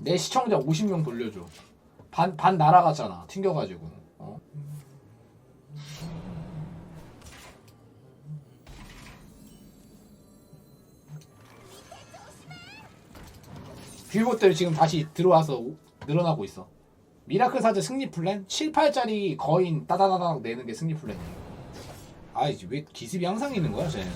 내 시청자 50명 돌려줘. 반, 반 날아갔잖아. 튕겨가지고. 어? 뷰봇들 지금 다시 들어와서 오- 늘어나고 있어. 미라클 사제 승리 플랜? 7, 8짜리 거인 따다다닥 내는 게 승리 플랜이에요. 아이, 왜 기습이 항상 있는 거야, 쟤는?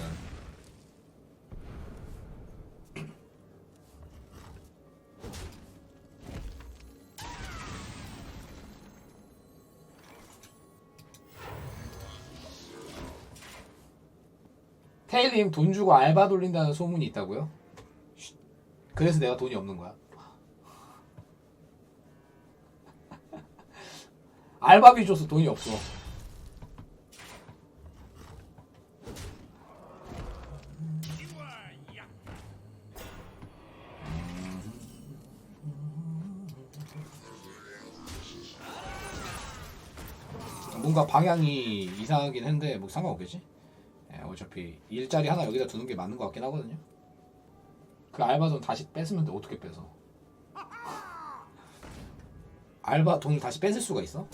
테일님 돈 주고 알바 돌린다는 소문이 있다고요? 쉿. 그래서 내가 돈이 없는 거야. 알바비 줘서 돈이 없어. 뭔가 방향이 이상하긴 한데 뭐 상관없겠지? 예, 어차피 일자리 하나 여기다 두는 게 맞는 것 같긴 하거든요. 그 알바 돈 다시 뺏으면 돼 어떻게 뺏어? 알바 돈을 다시 뺏을 수가 있어?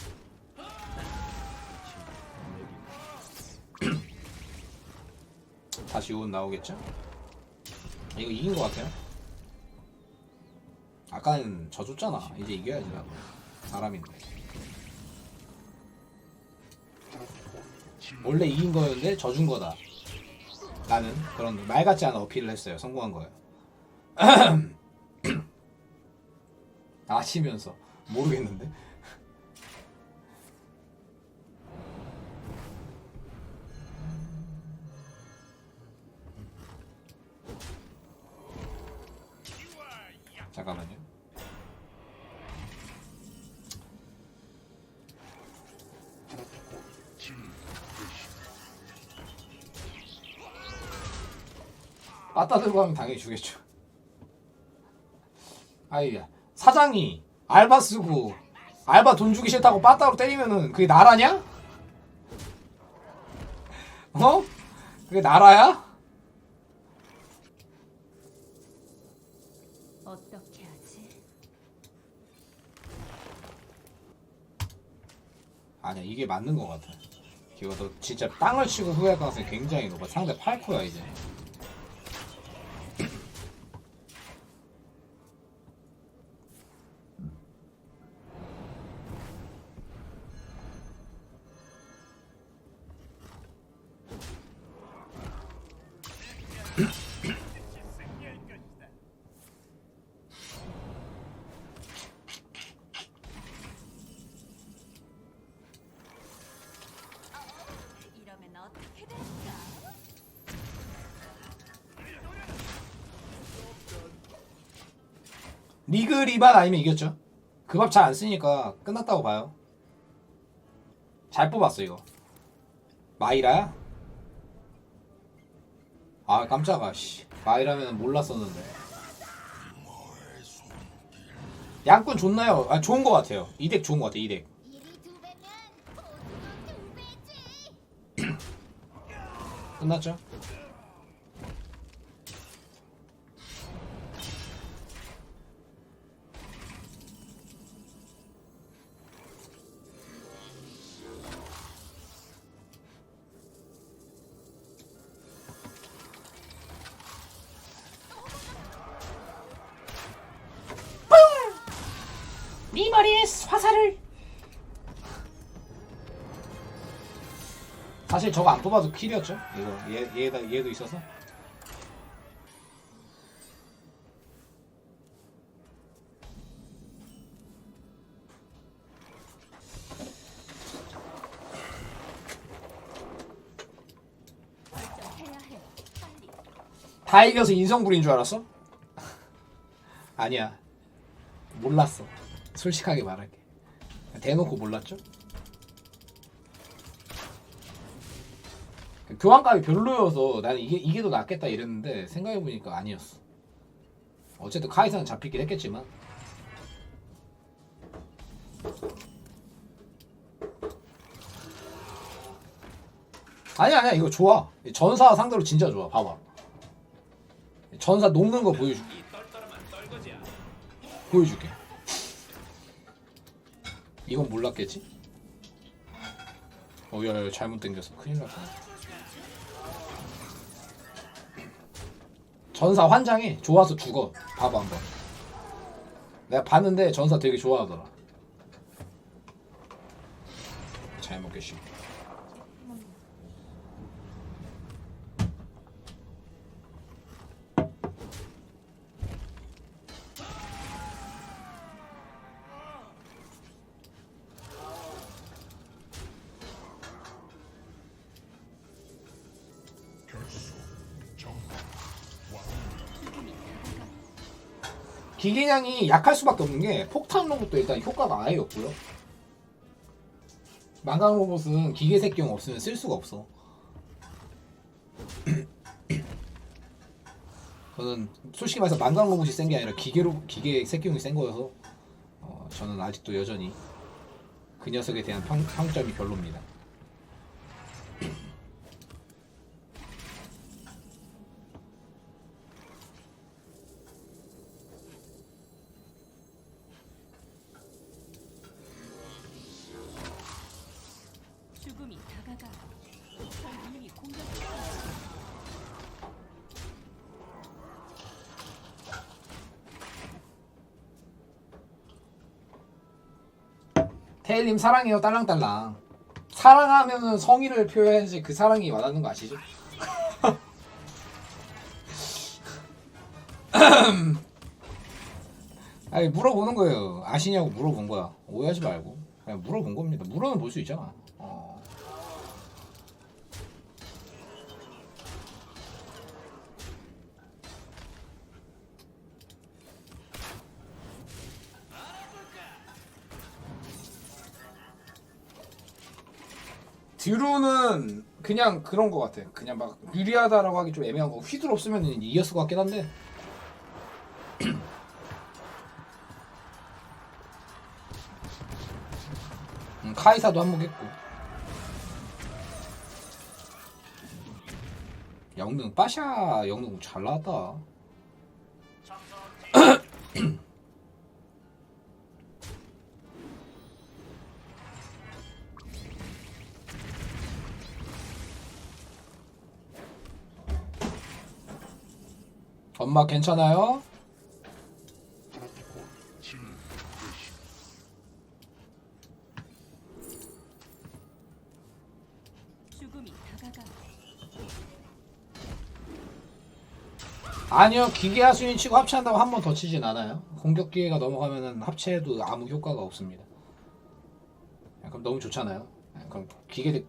다시 온 나오겠죠? 이거 이긴 것 같아요. 아까는 져줬잖아. 이제 이겨야지 나도. 사람인데. 원래 이긴 거였는데 져준 거다. 나는 그런 말 같지 않은 어필을 했어요. 성공한 거예요. 아시면서 모르겠는데. 잠깐만요. 빠따 들고 하면 당연히 주겠죠. 아이 사장이 알바 쓰고 알바 돈 주기 싫다고 빠따로 때리면은 그게 나라냐? 어? 그게 나라야? 어떻게 하지? 아니야 이게 맞는 것 같아. 이거 너 진짜 땅을 치고 후회할 가능성이 굉장히 높아. 상대 8코야 이제. 리그 리반 아니면 이겼죠. 그 밥 잘 안 쓰니까 끝났다고 봐요. 잘 뽑았어 이거. 마이라야? 아 깜짝아 씨. 마이라면 몰랐었는데. 양꾼 좋나요? 아 좋은 것 같아요. 이덱 좋은 것 같아 이 덱. 일이 두 배면 보수도 두 배지. 끝났죠? 화살을 사실 저거 안 뽑아도 킬이었죠. 이거 얘 얘다 얘도 있어서. 다 이겨서 인성불인 줄 알았어? 아니야. 몰랐어. 솔직하게 말할게. 대놓고 몰랐죠? 교환값이 별로여서 나는 이게 이게 더 낫겠다 이랬는데 생각해 보니까 아니었어. 어쨌든 카이사는 잡히긴 했겠지만 아니야 아니야 이거 좋아. 전사 상대로 진짜 좋아. 봐봐. 전사 녹는 거 보여줄게. 보여줄게. 이건 몰랐겠지? 어, 야, 야, 잘못 당겼어. 큰일 났다. 전사 환장해. 좋아서 죽어. 봐봐 한번. 내가 봤는데 전사 되게 좋아하더라. 잘 먹겠시. 기계량이 약할 수밖에 없는 게 폭탄 로봇도 일단 효과가 아예 없고요. 망강 로봇은 기계 새끼용 없으면 쓸 수가 없어. 저는 솔직히 말해서 망강 로봇이 센 게 아니라 기계로 기계 새끼용이 센 거여서 어, 저는 아직도 여전히 그 녀석에 대한 평, 평점이 별로입니다. 태일님 사랑해요 딸랑딸랑. 사랑하면은 성의를 표현해야지 그 사랑이 와닿는 거 아시죠? 아니 물어보는 거예요. 아시냐고 물어본 거야. 오해하지 말고 그냥 물어본 겁니다. 물어는 볼 수 있잖아. 어. 듀루는 그냥 그런 거 같아. 그냥 막 유리하다라고 하기 좀 애매한 거. 휘둘 없으면 이겼을 것 같긴 한데. 음, 카이사도 한몫 했고. 영능 빠샤 영능 잘 나왔다. 엄마 괜찮아요? 아니요 기계 하수인 치고 합체한다고 한 번 더 치진 않아요 공격 기회가 넘어가면은 합체해도 아무 효과가 없습니다 야, 그럼 너무 좋잖아요 야, 그럼 기계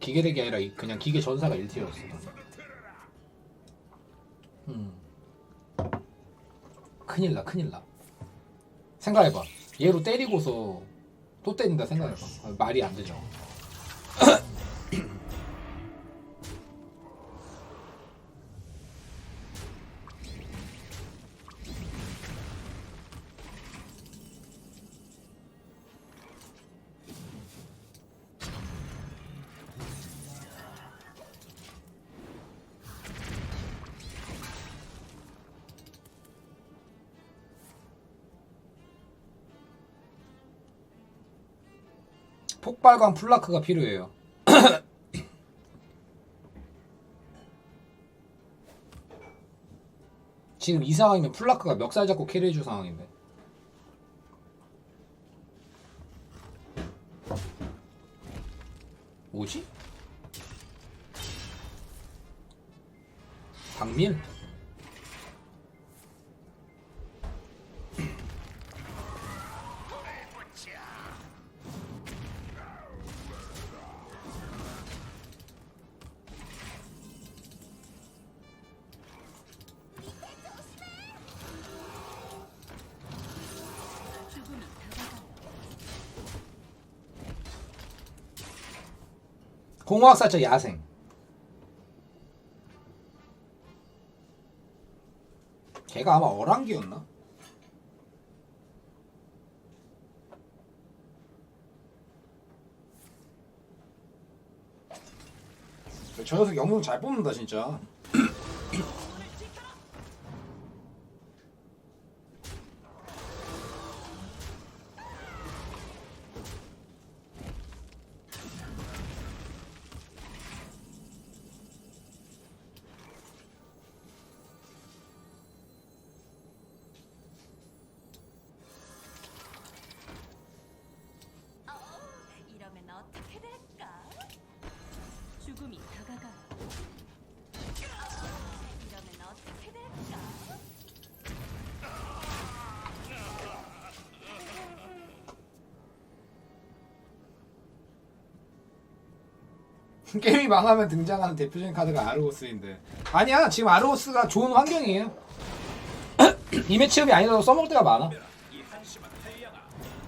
기계덱이 아니라 이- 그냥 기계 전사가 1티어였어 음. 큰일 나 큰일 나. 생각해봐. 얘로 때리고서 또 때린다 생각해봐. 아, 말이 안 되죠 폭발광 플라크가 필요해요. 지금 이 상황이면 플라크가 멱살 잡고 캐리해줄 상황인데. 뭐지? 박밀? 공화학살자 야생. 걔가 아마 어랑기였나? 저 녀석 영웅 잘 뽑는다 진짜. 죽음이 다가가. 이러면 어떻게 될까? 게임이 망하면 등장하는 대표적인 카드가 아르고스인데 아니야 지금 아르고스가 좋은 환경이에요 이 매치업이 아니라도 써먹을 때가 많아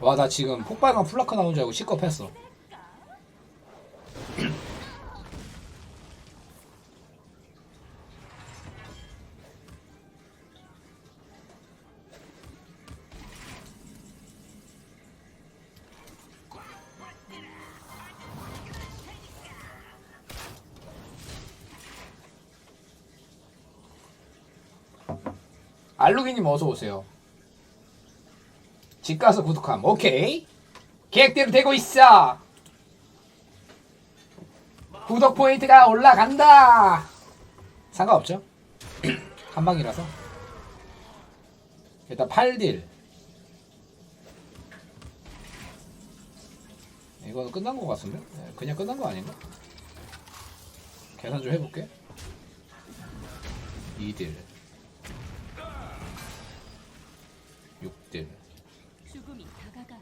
와 나 지금 폭발감 플라크 나온 줄 알고 시겁했어 알루기님 어서 오세요. 집 가서 구독함. 오케이. 계획대로 되고 있어. 구독 포인트가 올라간다. 상관없죠? 한 방이라서. 일단 8딜. 이거는 끝난 것 같은데? 네, 그냥 끝난 거 아닌가? 계산 좀 해볼게. 2딜. 6딜. 죽음이 다가가.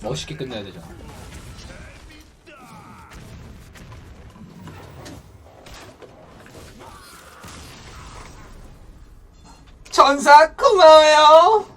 멋있게 끝내야 되잖아. 전사 고마워요.